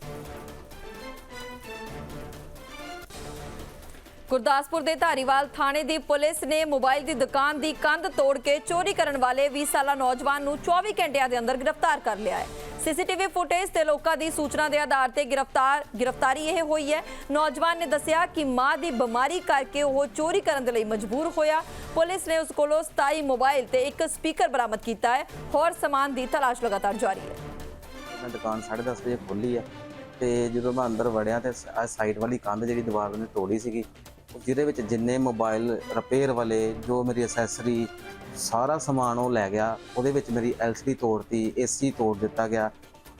ਗੁਰਦਾਸਪੁਰ ਦੇ ਧਾਰੀਵਾਲ ਥਾਣੇ ਦੀ ਪੁਲਿਸ ਨੇ ਮੋਬਾਈਲ ਦੀ ਦੁਕਾਨ ਦੀ ਕੰਧ ਤੋੜ ਕੇ ਚੋਰੀ ਕਰਨ ਵਾਲੇ 20 ਸਾਲਾ ਨੌਜਵਾਨ ਨੂੰ 24 ਘੰਟਿਆਂ ਦੇ ਅੰਦਰ ਗ੍ਰਿਫਤਾਰ ਕਰ ਲਿਆ ਹੈ। ਸੀਸੀਟੀਵੀ ਫੁਟੇਜ ਤੇ ਲੋਕਾਂ ਦੀ ਸੂਚਨਾ ਦੇ ਆਧਾਰ ਤੇ ਗ੍ਰਿਫਤਾਰ, ਗ੍ਰਿਫਤਾਰੀ ਇਹ ਹੋਈ ਹੈ। ਨੌਜਵਾਨ ਨੇ ਦੱਸਿਆ ਕਿ ਮਾਂ ਦੀ ਬਿਮਾਰੀ ਕਰਕੇ ਉਹ ਚੋਰੀ ਕਰਨ ਦੇ ਲਈ ਮਜਬੂਰ ਹੋਇਆ। ਪੁਲਿਸ ਨੇ ਉਸ ਕੋਲੋਂ 27 ਮੋਬਾਈਲ ਤੇ ਇੱਕ ਸਪੀਕਰ ਬਰਾਮਦ ਕੀਤਾ ਹੈ। ਹੋਰ ਸਮਾਨ ਦੀ ਤਲਾਸ਼ ਲਗਾਤਾਰ ਜਾਰੀ ਹੈ। ਦੁਕਾਨ 10:30 ਵਜੇ ਖੋਲੀ ਆ। ਤੇ ਜਦੋਂ ਮੈਂ ਅੰਦਰ ਵੜਿਆ ਤੇ ਆ ਸਾਈਡ ਵਾਲੀ ਕੰਧ ਜਿਹੜੀ ਦੀਵਾਰ ਉਹਨੇ ਤੋੜੀ ਸੀਗੀ ਜਿਹਦੇ ਵਿੱਚ ਜਿੰਨੇ ਮੋਬਾਈਲ ਰਿਪੇਅਰ ਵਾਲੇ, ਜੋ ਮੇਰੀ ਐਸੈਸਰੀ ਸਾਰਾ ਸਮਾਨ ਉਹ ਲੈ ਗਿਆ, ਉਹਦੇ ਵਿੱਚ ਮੇਰੀ ਐਲਸੀਡੀ ਤੋੜਤੀ ਏਸੀ ਤੋੜ ਦਿੱਤਾ ਗਿਆ,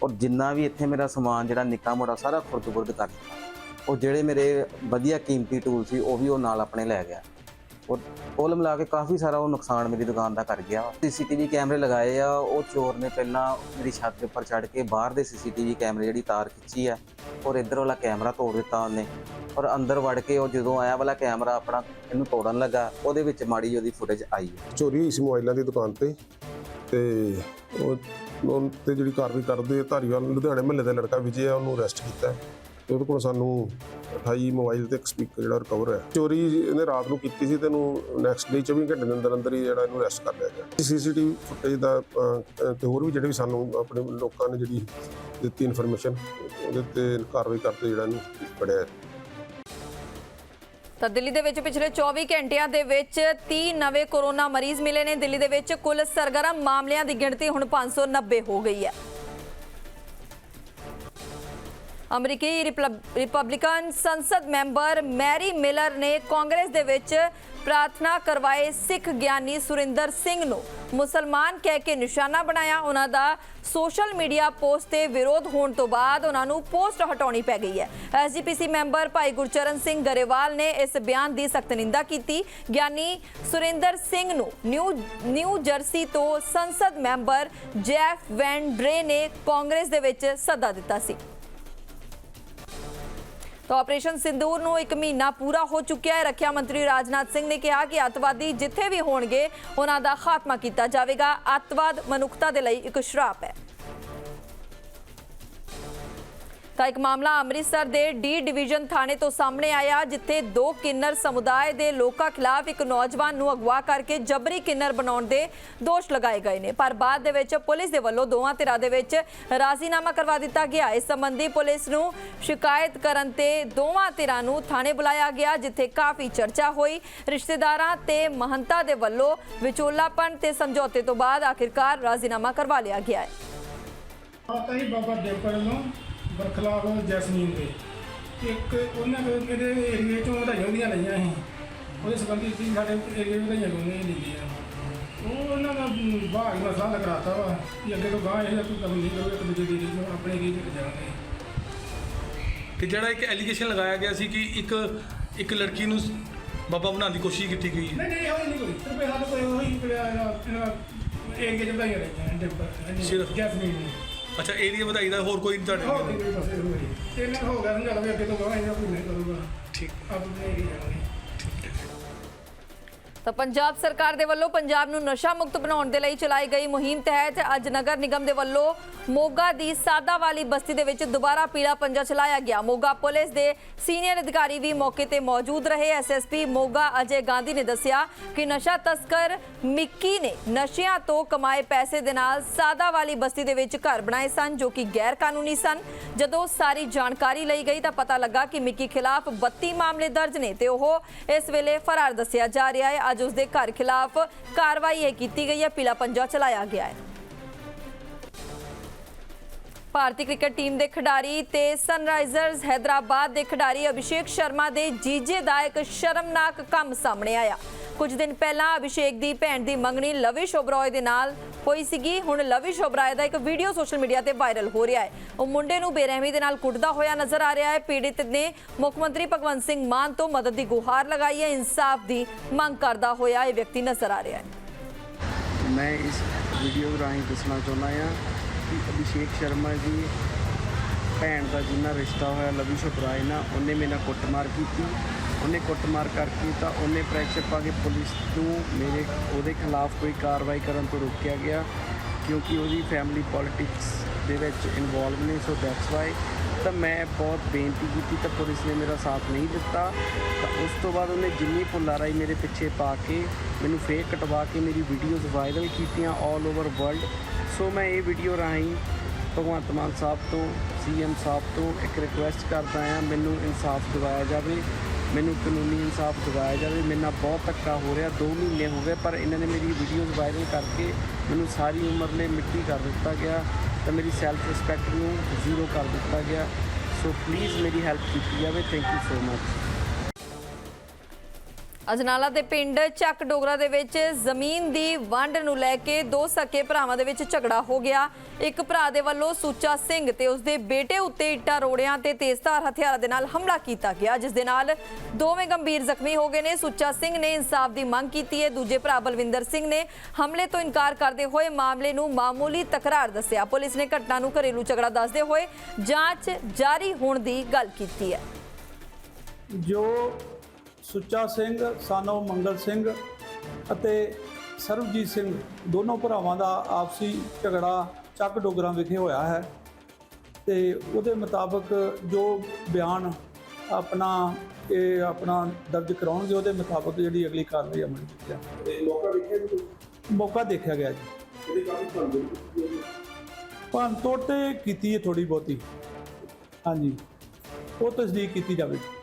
ਔਰ ਜਿੰਨਾ ਵੀ ਇੱਥੇ ਮੇਰਾ ਸਮਾਨ ਜਿਹੜਾ ਨਿੱਕਾ ਮੋਟਾ ਸਾਰਾ ਖੁਰਦ-ਬੁਰਦ ਕਰ ਦਿੱਤਾ। ਉਹ ਜਿਹੜੇ ਮੇਰੇ ਵਧੀਆ ਕੀਮਤੀ ਟੂਲ ਸੀ, ਉਹ ਵੀ ਉਹ ਨਾਲ ਆਪਣੇ ਲੈ ਗਿਆ। ਔਰ ਕੁੱਲ ਮਿਲਾ ਕੇ ਕਾਫੀ ਸਾਰਾ ਉਹ ਨੁਕਸਾਨ ਮੇਰੀ ਦੁਕਾਨ ਦਾ ਕਰ ਗਿਆ। ਸੀਸੀਟੀਵੀ ਕੈਮਰੇ ਲਗਾਏ ਆ, ਉਹ ਚੋਰ ਨੇ ਪਹਿਲਾਂ ਮੇਰੀ ਛੱਤ ਦੇ ਉੱਪਰ ਚੜ੍ਹ ਕੇ ਬਾਹਰ ਦੇ ਸੀਸੀਟੀਵੀ ਕੈਮਰੇ ਜਿਹੜੀ ਤਾਰ ਖਿੱਚੀ ਆ, ਔਰ ਇੱਧਰ ਵਾਲਾ ਕੈਮਰਾ ਤੋੜ ਦਿੱਤਾ ਉਹਨੇ, ਔਰ ਅੰਦਰ ਵੜ ਕੇ ਉਹ ਜਦੋਂ ਆਇਆ ਵਾਲਾ ਕੈਮਰਾ ਆਪਣਾ ਇਹਨੂੰ ਤੋੜਨ ਲੱਗਾ, ਉਹਦੇ ਵਿੱਚ ਮਾੜੀ ਉਹਦੀ ਫੁਟੇਜ ਆਈ ਚੋਰੀ ਹੋਈ ਸੀ ਮੋਬਾਈਲਾਂ ਦੀ ਦੁਕਾਨ ਤੇ ਤੇ ਉਹ ਤੇ ਜਿਹੜੀ ਕਾਰਵਾਈ ਕਰਦੇ ਧਾਰੀਵਾਲ ਲੁਧਿਆਣੇ ਮਹੱਲੇ ਦਾ ਲੜਕਾ ਵਿਜੇ ਆ, ਉਹਨੂੰ ਅਰੈਸਟ ਕੀਤਾ। ਤੇ ਉਹਦੇ ਕੋਲ ਸਾਨੂੰ 28 ਮੋਬਾਈਲ ਤੇ ਇੱਕ ਸਪੀਕਰ ਜਿਹੜਾ ਰਿਕਵਰ ਹੈ ਚੋਰੀ ਇਹਨੇ ਰਾਤ ਨੂੰ ਕੀਤੀ ਸੀ ਤੇ ਨੈਕਸਟ ਡੇ 24 ਘੰਟੇ ਦੇ ਅੰਦਰ ਅੰਦਰ ਹੀ ਜਿਹੜਾ ਇਹਨੂੰ ਅਰੈਸਟ ਕਰ ਲਿਆ ਗਿਆ। ਸੀਸੀਟੀਵੀ ਫੁਟੇਜ ਦਾ ਤੇ ਹੋਰ ਵੀ ਜਿਹੜੇ ਵੀ ਸਾਨੂੰ ਆਪਣੇ ਲੋਕਾਂ ਨੇ ਜਿਹੜੀ ਦਿੱਤੀ ਇਨਫੋਰਮੇਸ਼ਨ ਉਹਦੇ ਤੇ ਕਾਰਵਾਈ ਕਰਦੇ ਜਿਹੜਾ ਇਹਨੂੰ ਫੜਿਆ ਤਾਂ ਦਿੱਲੀ ਦੇ ਵਿੱਚ ਪਿਛਲੇ 24 ਘੰਟਿਆਂ ਦੇ ਵਿੱਚ 30 ਨਵੇਂ ਕੋਰੋਨਾ ਮਰੀਜ਼ ਮਿਲੇ ਨੇ। ਦਿੱਲੀ ਦੇ ਵਿੱਚ ਕੁੱਲ ਸਰਗਰਮ ਮਾਮਲਿਆਂ ਦੀ ਗਿਣਤੀ ਹੁਣ 590 ਹੋ ਗਈ ਹੈ। ਅਮਰੀਕੀ ਰਿਪਲਬ- ਰਿਪਬਲਿਕਨ ਸੰਸਦ ਮੈਂਬਰ ਮੈਰੀ ਮਿਲਰ ਨੇ ਕਾਂਗਰਸ ਦੇ ਵਿੱਚ ਪ੍ਰਾਰਥਨਾ ਕਰਵਾਏ ਸਿੱਖ ਗਿਆਨੀ ਸੁਰਿੰਦਰ ਸਿੰਘ ਨੂੰ। ਮੁਸਲਮਾਨ ਕਹਿ ਕੇ ਨਿਸ਼ਾਨਾ ਬਣਾਇਆ। ਉਹਨਾਂ ਦਾ ਸੋਸ਼ਲ ਮੀਡੀਆ ਪੋਸਟ ਤੇ ਵਿਰੋਧ ਹੋਣ ਤੋਂ ਬਾਅਦ ਉਹਨਾਂ ਨੂੰ ਪੋਸਟ ਹਟਾਉਣੀ ਪੈ ਗਈ ਹੈ। ਐਸਜੀਪੀਸੀ ਮੈਂਬਰ ਭਾਈ ਗੁਰਚਰਨ ਸਿੰਘ ਗਰੇਵਾਲ ਨੇ ਇਸ ਬਿਆਨ ਦੀ ਸਖਤ ਨਿੰਦਾ ਕੀਤੀ। ਗਿਆਨੀ ਸੁਰਿੰਦਰ ਸਿੰਘ ਨੂੰ ਨਿਊ ਨਿਊ ਜਰਸੀ ਤੋਂ ਸੰਸਦ ਮੈਂਬਰ ਜੈਫ ਵੈਨ ਡਰੇ ਨੇ ਕਾਂਗਰਸ ਦੇ ਵਿੱਚ ਸੱਦਾ ਦਿੱਤਾ ਸੀ। ਤਾਂ ਆਪਰੇਸ਼ਨ ਸਿੰਦੂਰ ਨੂੰ ਇੱਕ ਮਹੀਨਾ ਪੂਰਾ ਹੋ ਚੁੱਕਿਆ ਹੈ। ਰੱਖਿਆ ਮੰਤਰੀ ਰਾਜਨਾਥ ਸਿੰਘ ਨੇ ਕਿਹਾ ਕਿ ਅੱਤਵਾਦੀ ਜਿੱਥੇ ਵੀ ਹੋਣਗੇ, ਉਹਨਾਂ ਦਾ ਖਾਤਮਾ ਕੀਤਾ ਜਾਵੇਗਾ। ਅੱਤਵਾਦ ਮਨੁੱਖਤਾ ਦੇ ਲਈ ਇੱਕ ਸ਼ਰਾਪ ਹੈ। ਤਾਂ ਇੱਕ ਮਾਮਲਾ ਅੰਮ੍ਰਿਤਸਰ ਦੇ ਡੀ ਡਿਵੀਜ਼ਨ ਥਾਣੇ ਤੋਂ ਸਾਹਮਣੇ ਆਇਆ, ਜਿੱਥੇ ਦੋ ਕਿੰਨਰ ਸਮੁਦਾਇ ਦੇ ਲੋਕਾਂ ਖਿਲਾਫ ਇੱਕ ਨੌਜਵਾਨ ਨੂੰ ਅਗਵਾ ਕਰਕੇ ਜਬਰੀ ਕਿੰਨਰ ਬਣਾਉਣ ਦੇ ਦੋਸ਼ ਲਗਾਏ ਗਏ ਨੇ। ਪਰ ਬਾਅਦ ਦੇ ਵਿੱਚ ਪੁਲਿਸ ਦੇ ਵੱਲੋਂ ਦੋਵਾਂ ਧਿਰਾਂ ਦੇ ਵਿੱਚ ਰਾਜ਼ੀਨਾਮਾ ਕਰਵਾ ਦਿੱਤਾ ਗਿਆ। ਇਸ ਸੰਬੰਧੀ ਪੁਲਿਸ ਨੂੰ ਸ਼ਿਕਾਇਤ ਕਰਨ ਤੇ ਦੋਵਾਂ ਧਿਰਾਂ ਨੂੰ ਥਾਣੇ ਬੁਲਾਇਆ ਗਿਆ, ਜਿੱਥੇ ਕਾਫੀ ਚਰਚਾ ਹੋਈ। ਰਿਸ਼ਤੇਦਾਰਾਂ ਤੇ ਮਹੰਤਾ ਦੇ ਵੱਲੋਂ ਵਿਚੋਲਾਪਨ ਤੇ ਸਮਝੌਤੇ ਤੋਂ ਬਾਅਦ ਆਖਿਰਕਾਰ ਰਾਜ਼ੀਨਾਮਾ ਕਰਵਾ ਲਿਆ ਗਿਆ ਹੈ। ਆਤਾ ਹੀ ਬਾਬਾ ਦੇਵਪੁਰ ਨੂੰ ਬਰਖਲਾਫ ਜੈਸਮੀਨ ਦੇ। ਇੱਕ ਉਹਨਾਂ ਕੋਲ ਮੇਰੇ ਏਰੀਏ ਚੋਂ ਵਧਾਈਆਂ ਉਹਦੀਆਂ ਲਈਆਂ ਸੀ। ਉਹਦੇ ਸੰਬੰਧੀ ਸੀ ਸਾਡੇ ਏਰੀਏ ਵਧਾਈਆਂ ਉਹਨੇ ਲਈਆਂ? ਉਹ ਉਹਨਾਂ ਦਾ ਬਾਹਰ ਮਸਲਾ ਕਰਾਤਾ ਵਾ ਕਿ ਅੱਗੇ ਤੋਂ ਗਾਂ ਇਹ ਕੋਈ ਕੰਮ ਨਹੀਂ ਕਰੋ ਇੱਕ ਦੂਜੇ ਦੀ ਚੋਂ ਆਪਣੇ ਏਰੀਏ ਚ ਜਾਣਗੇ। ਕਿ ਜਿਹੜਾ ਇੱਕ ਐਲੀਗੇਸ਼ਨ ਲਗਾਇਆ ਗਿਆ ਸੀ ਕਿ ਇੱਕ ਇੱਕ ਲੜਕੀ ਨੂੰ ਬਾਬਾ ਬਣਾਉਣ ਦੀ ਕੋਸ਼ਿਸ਼ ਕੀਤੀ ਗਈ ਹੈ। ਨਹੀਂ ਨਹੀਂ ਹੋਈ। ਨਹੀਂ ਕੋਈ ਤੇ ਤਾਂ ਕੋਈ ਇਹਨਾਂ ਏਰੀਏ ਚ ਵਧਾਈਆਂ ਲਈਆਂ ਸਿਰਫ- ਜੈਸਮੀਨ ਨੂੰ। ਅੱਛਾ ਏਰੀਆ ਵਧਾਈ ਦਾ ਹੋਰ ਕੋਈ ਨਹੀਂ ਤੁਹਾਡੇ ਨਹੀਂ ਹੋਈ ਇਹਨਾਂ ਹੋ। ਗਿਆ ਸਮਝਾ ਲਵੇ ਅੱਗੇ ਤੋਂ ਗਾਂ ਇਹਨਾਂ ਕੋਈ ਨਹੀਂ ਕਰੂਗਾ। ਠੀਕ। ਆਪਣੇ ਏਰੀਏ ਜਾਣਗੇ ਤਾਂ ਪੰਜਾਬ ਸਰਕਾਰ ਦੇ ਵੱਲੋਂ ਪੰਜਾਬ ਨੂੰ ਨਸ਼ਾ ਮੁਕਤ ਬਣਾਉਣ ਦੇ ਲਈ ਚਲਾਈ ਗਈ ਮੁਹਿੰਮ ਤਹਿਤ ਅੱਜ ਨਗਰ ਨਿਗਮ ਦੇ ਵੱਲੋਂ ਮੋਗਾ ਦੀ ਸਾਦਾ ਵਾਲੀ ਬਸਤੀ ਦੇ ਵਿੱਚ ਦੁਬਾਰਾ ਪੀਲਾ ਪੰਜਾ ਚਲਾਇਆ ਗਿਆ। ਮੋਗਾ ਪੁਲਿਸ ਦੇ ਸੀਨੀਅਰ ਅਧਿਕਾਰੀ ਵੀ ਮੌਕੇ ਤੇ ਮੌਜੂਦ ਰਹੇ। ਐਸਐਸਪੀ ਮੋਗਾ ਅਜੇ ਗਾਂਧੀ ਨੇ ਦੱਸਿਆ ਕਿ ਨਸ਼ਾ ਤਸਕਰ ਮਿੱਕੀ ਨੇ ਨਸ਼ਿਆਂ ਤੋਂ ਕਮਾਏ ਪੈਸੇ ਦੇ ਨਾਲ ਸਾਦਾ ਵਾਲੀ ਬਸਤੀ ਦੇ ਵਿੱਚ ਘਰ ਬਣਾਏ ਸਨ, ਜੋ ਕਿ ਗੈਰ ਕਾਨੂੰਨੀ ਸਨ। ਜਦੋਂ ਸਾਰੀ ਜਾਣਕਾਰੀ ਲਈ ਗਈ ਤਾਂ ਪਤਾ ਲੱਗਾ ਕਿ ਮਿੱਕੀ ਖਿਲਾਫ 32 ਮਾਮਲੇ ਦਰਜ ਨੇ ਤੇ ਉਹ ਇਸ ਵੇਲੇ ਫਰਾਰ ਦੱਸਿਆ ਜਾ ਰਿਹਾ ਹੈ। ਅੱਜ ਉਸ ਦੇ ਘਰ ਖਿਲਾਫ ਕਾਰਵਾਈ ਇਹ ਕੀਤੀ ਗਈ ਹੈ। ਪੀਲਾ ਪੰਜਾ ਚਲਾਇਆ ਗਿਆ ਹੈ। ਭਾਰਤੀ ਕ੍ਰਿਕਟ ਟੀਮ ਦੇ ਖਿਡਾਰੀ ਤੇ ਸਨਰਾਈਜ਼ਰਸ ਹੈਦਰਾਬਾਦ ਦੇ ਖਿਡਾਰੀ ਅਭਿਸ਼ੇਕ ਸ਼ਰਮਾ ਦੇ ਜੀਜੇ ਦਾ ਇੱਕ ਸ਼ਰਮਨਾਕ ਕੰਮ ਸਾਹਮਣੇ ਆਇਆ। ਕੁਝ ਦਿਨ ਪਹਿਲਾਂ ਅਭਿਸ਼ੇਕ ਦੀ ਭੈਣ ਦੀ ਮੰਗਣੀ ਲਵਿਸ਼ ਓਬਰਾਏ ਦੇ ਨਾਲ ਹੋਈ ਸੀਗੀ। ਹੁਣ ਲਵਿਸ਼ ਓਬਰਾਏ ਦਾ ਇੱਕ ਵੀਡੀਓ ਸੋਸ਼ਲ ਮੀਡੀਆ ਤੇ ਵਾਇਰਲ ਹੋ ਰਿਹਾ ਹੈ। ਉਹ ਮੁੰਡੇ ਨੂੰ ਬੇਰਹਿਮੀ ਦੇ ਨਾਲ ਕੁੱਟਦਾ ਹੋਇਆ ਨਜ਼ਰ ਆ ਰਿਹਾ ਹੈ। ਪੀੜਿਤ ਨੇ ਮੁੱਖ ਮੰਤਰੀ ਭਗਵੰਤ ਸਿੰਘ ਮਾਨ ਤੋਂ ਮਦਦ ਦੀ ਗੁਹਾਰ ਲਗਾਈ ਹੈ। ਇਨਸਾਫ ਦੀ ਮੰਗ ਕਰਦਾ ਹੋਇਆ ਇਹ ਵਿਅਕਤੀ ਨਜ਼ਰ ਆ ਰਿਹਾ ਹੈ। ਮੈਂ ਇਸ ਵੀਡੀਓ ਰਾਹੀਂ ਦੱਸਣਾ ਚਾਹੁੰਦਾ ਹਾਂ ਕਿ ਅਭਿਸ਼ੇਕ ਸ਼ਰਮਾ ਜੀ, ਭੈਣ ਦਾ ਜਿੰਨਾ ਰਿਸ਼ਤਾ ਹੋਇਆ, ਲਵੀ ਸ਼ੁਭਰਾਏ ਨਾਲ ਉਹਨੇ ਮੇਰੇ ਨਾਲ ਕੁੱਟਮਾਰ ਕੀਤੀ। ਉਹਨੇ ਕੁੱਟਮਾਰ ਕਰਕੇ ਤਾਂ ਉਹਨੇ ਪ੍ਰੈਸ਼ਰ ਪਾ ਕੇ ਪੁਲਿਸ ਨੂੰ ਮੇਰੇ, ਉਹਦੇ ਖਿਲਾਫ ਕੋਈ ਕਾਰਵਾਈ ਕਰਨ ਤੋਂ ਰੋਕਿਆ ਗਿਆ, ਕਿਉਂਕਿ ਉਹਦੀ ਫੈਮਿਲੀ ਪੋਲਿਟਿਕਸ ਦੇ ਵਿੱਚ ਇਨਵੋਲਵ ਨੇ ਸੋ ਦੈਟਸ ਵਾਈ ਤਾਂ ਮੈਂ ਬਹੁਤ ਬੇਨਤੀ ਕੀਤੀ ਤਾਂ ਪੁਲਿਸ ਨੇ ਮੇਰਾ ਸਾਥ ਨਹੀਂ ਦਿੱਤਾ। ਤਾਂ ਉਸ ਤੋਂ ਬਾਅਦ ਉਹਨੇ ਜਿੰਨੀ ਪੁਲਾਰਾਈ ਮੇਰੇ ਪਿੱਛੇ ਪਾ ਕੇ ਮੈਨੂੰ ਫੇਕ ਕਟਵਾ ਕੇ ਮੇਰੀ ਵੀਡੀਓਜ਼ ਵਾਇਰਲ ਕੀਤੀਆਂ 올 ਓਵਰ ਵਰਲਡ ਸੋ ਮੈਂ ਇਹ ਵੀਡੀਓ ਰਾਹੀਂ ਭਗਵੰਤ ਮਾਨ ਸਾਹਿਬ ਤੋਂ ਸੀਐਮ ਸਾਹਿਬ ਤੋਂ ਇੱਕ ਰਿਕੁਐਸਟ ਕਰਦਾ ਹਾਂ, ਮੈਨੂੰ ਇਨਸਾਫ ਦਿਵਾਇਆ ਜਾਵੇ, ਮੈਨੂੰ ਕਾਨੂੰਨੀ ਇਨਸਾਫ ਦਿਵਾਇਆ ਜਾਵੇ। ਮੇਰੇ ਨਾਲ ਬਹੁਤ ਧੱਕਾ ਹੋ ਰਿਹਾ 2 ਮਹੀਨੇ ਹੋ ਗਏ, ਪਰ ਇਹਨਾਂ ਨੇ ਮੇਰੀ ਵੀਡੀਓਜ਼ ਵਾਇਰਲ ਕਰਕੇ ਮੈਨੂੰ ਸਾਰੀ ਉਮਰ ਲਈ ਮਿੱਟੀ ਕਰ ਦਿੱਤਾ ਗਿਆ। ਤਾਂ ਮੇਰੀ ਸੈਲਫ ਰਿਸਪੈਕਟ ਨੂੰ ਜ਼ੀਰੋ ਕਰ ਦਿੱਤਾ ਗਿਆ। ਸੋ ਪਲੀਜ਼ ਮੇਰੀ ਹੈਲਪ ਕੀਤੀ ਜਾਵੇ। Thank you so much Ajnala ਦੇ ਪਿੰਡ ਚੱਕ ਡੋਗਰਾ ਦੇ ਵਿੱਚ ਜ਼ਮੀਨ ਦੀ ਵੰਡ ਨੂੰ ਲੈ ਕੇ ਦੋ ਸਕੇ ਭਰਾਵਾਂ ਦੇ ਵਿੱਚ ਝਗੜਾ ਹੋ ਗਿਆ। ਇੱਕ ਭਰਾ ਦੇ ਵੱਲੋਂ ਸੁੱਚਾ ਸਿੰਘ ਤੇ ਉਸਦੇ ਬੇਟੇ ਉੱਤੇ ਇੱਟਾਂ, ਰੋੜਿਆਂ ਤੇ ਤੇਜ਼ਧਾਰ ਹਥਿਆਰਾਂ ਦੇ ਨਾਲ ਹਮਲਾ ਕੀਤਾ ਗਿਆ, ਜਿਸ ਦੇ ਨਾਲ ਦੋਵੇਂ ਗੰਭੀਰ ਜ਼ਖਮੀ ਹੋ ਗਏ ਨੇ। ਸੁੱਚਾ ਸਿੰਘ ਨੇ ਇਨਸਾਫ ਦੀ ਮੰਗ ਕੀਤੀ ਹੈ। ਦੂਜੇ ਭਰਾ ਬਲਵਿੰਦਰ ਸਿੰਘ ਨੇ ਹਮਲੇ ਤੋਂ ਇਨਕਾਰ ਕਰਦੇ ਹੋਏ ਮਾਮਲੇ ਨੂੰ ਮਾਮੂਲੀ ਤਕਰਾਰ ਦੱਸਿਆ। ਪੁਲਿਸ ਨੇ ਘਟਨਾ ਨੂੰ ਘਰੇਲੂ ਝਗੜਾ ਦੱਸਦੇ ਹੋਏ ਜਾਂਚ ਜਾਰੀ ਹੋਣ ਦੀ ਗੱਲ ਕੀਤੀ ਹੈ। ਜੋ ਸੁੱਚਾ ਸਿੰਘ ਸਾਨੋ ਮੰਗਲ ਸਿੰਘ ਅਤੇ ਸਰਬਜੀਤ ਸਿੰਘ ਦੋਨੋਂ ਭਰਾਵਾਂ ਦਾ ਆਪਸੀ ਝਗੜਾ ਚੱਕ ਡੋਗਰਾਂ ਵਿਖੇ ਹੋਇਆ ਹੈ ਤੇ ਉਹਦੇ ਮੁਤਾਬਕ ਜੋ ਬਿਆਨ ਆਪਣਾ ਇਹ ਆਪਣਾ ਦਰਜ ਕਰਾਉਣਗੇ ਉਹਦੇ ਮੁਤਾਬਕ ਜਿਹੜੀ ਅਗਲੀ ਕਾਰਵਾਈ ਅਮਲ ਵਿੱਚ ਲਿਆਂਦੀ ਮੌਕਾ ਦੇਖਿਆ ਮੌਕਾ ਦੇਖਿਆ ਗਿਆ ਜੀ। ਭੰਨ ਤੋੜ ਤੇ ਕੀਤੀ ਹੈ ਥੋੜੀ ਬਹੁਤੀ। ਹਾਂਜੀ। ਉਹ ਤਸਦੀਕ ਕੀਤੀ ਜਾਵੇਗੀ।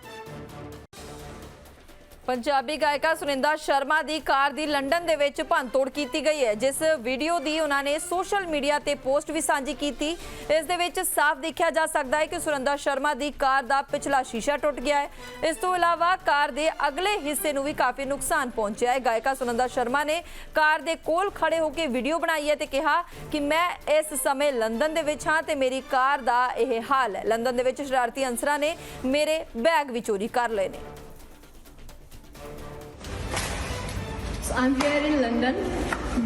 ਪੰਜਾਬੀ ਗਾਇਕਾ ਸੁਰਿੰਦਰ ਸ਼ਰਮਾ ਦੀ ਕਾਰ ਦੀ ਲੰਡਨ ਦੇ ਵਿੱਚ ਭੰਨਤੋੜ ਕੀਤੀ ਗਈ ਹੈ, ਜਿਸ ਵੀਡੀਓ ਦੀ ਉਹਨਾਂ ਨੇ ਸੋਸ਼ਲ ਮੀਡੀਆ ਤੇ ਪੋਸਟ ਵੀ ਸਾਂਝੀ ਕੀਤੀ। ਇਸ ਦੇ ਵਿੱਚ ਸਾਫ਼ ਦੇਖਿਆ ਜਾ ਸਕਦਾ ਹੈ ਕਿ ਸੁਰਿੰਦਰ ਸ਼ਰਮਾ ਦੀ ਕਾਰ ਦਾ ਪਿਛਲਾ ਸ਼ੀਸ਼ਾ ਟੁੱਟ ਗਿਆ ਹੈ। ਇਸ ਤੋਂ ਇਲਾਵਾ ਕਾਰ ਦੇ ਅਗਲੇ ਹਿੱਸੇ ਨੂੰ ਵੀ ਕਾਫੀ ਨੁਕਸਾਨ ਪਹੁੰਚਿਆ ਹੈ। ਗਾਇਕਾ ਸੁਰਿੰਦਰ ਸ਼ਰਮਾ ਨੇ ਕਾਰ ਦੇ ਕੋਲ ਖੜੇ ਹੋ ਕੇ ਵੀਡੀਓ ਬਣਾਈ ਹੈ ਤੇ ਕਿਹਾ ਕਿ ਮੈਂ ਇਸ ਸਮੇਂ ਲੰਡਨ ਦੇ ਵਿੱਚ ਹਾਂ ਤੇ ਮੇਰੀ ਕਾਰ ਦਾ ਇਹ ਹਾਲ ਹੈ। ਲੰਡਨ ਦੇ ਵਿੱਚ ਸ਼ਰਾਰਤੀ ਅਨਸਰਾਂ ਨੇ ਮੇਰੇ ਬੈਗ ਵੀ ਚੋਰੀ ਕਰ ਲਏ ਨੇ। So I'm here in London.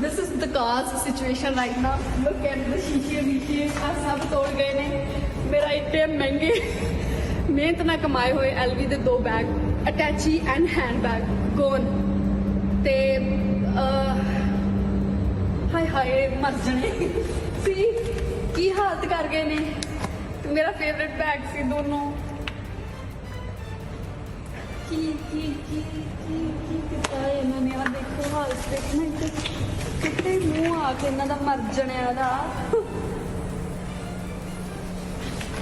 This is the car's situation right now. Look at the ਸ਼ੀਸ਼ੇ ਵੀਸ਼ੇ ਆ ਸਭ ਤੋੜ ਗਏ ਨੇ ਮੇਰਾ ਇੱਡੇ ਮਹਿੰਗੇ ਮਿਹਨਤ ਨਾਲ ਕਮਾਏ ਹੋਏ ਐਲਵੀ ਦੇ ਦੋ bag attache and hand bag gone ਤੇ ਹਾਏ ਹਾਏ ਮਰ ਜਣੇ ਸੀ ਕੀ ਹਾਲਤ ਕਰ ਗਏ ਨੇ ਤੇ ਮੇਰਾ ਫੇਵਰਿਟ ਬੈਗ ਸੀ ਦੋਨੋਂ ਕੀ ਕੀ ਕੀ ਕੀ ਕੀ ਕੀਤਾ ਹੈ ਇਹਨਾਂ ਨੇ ਆ ਦੇਖੋ ਹਾਲ ਦੇਖਣਾ ਇੱਥੇ ਕਿੱਥੇ ਮੂੰਹ ਆ ਕੇ ਇਹਨਾਂ ਦਾ ਮਰ ਜਣਿਆ ਦਾ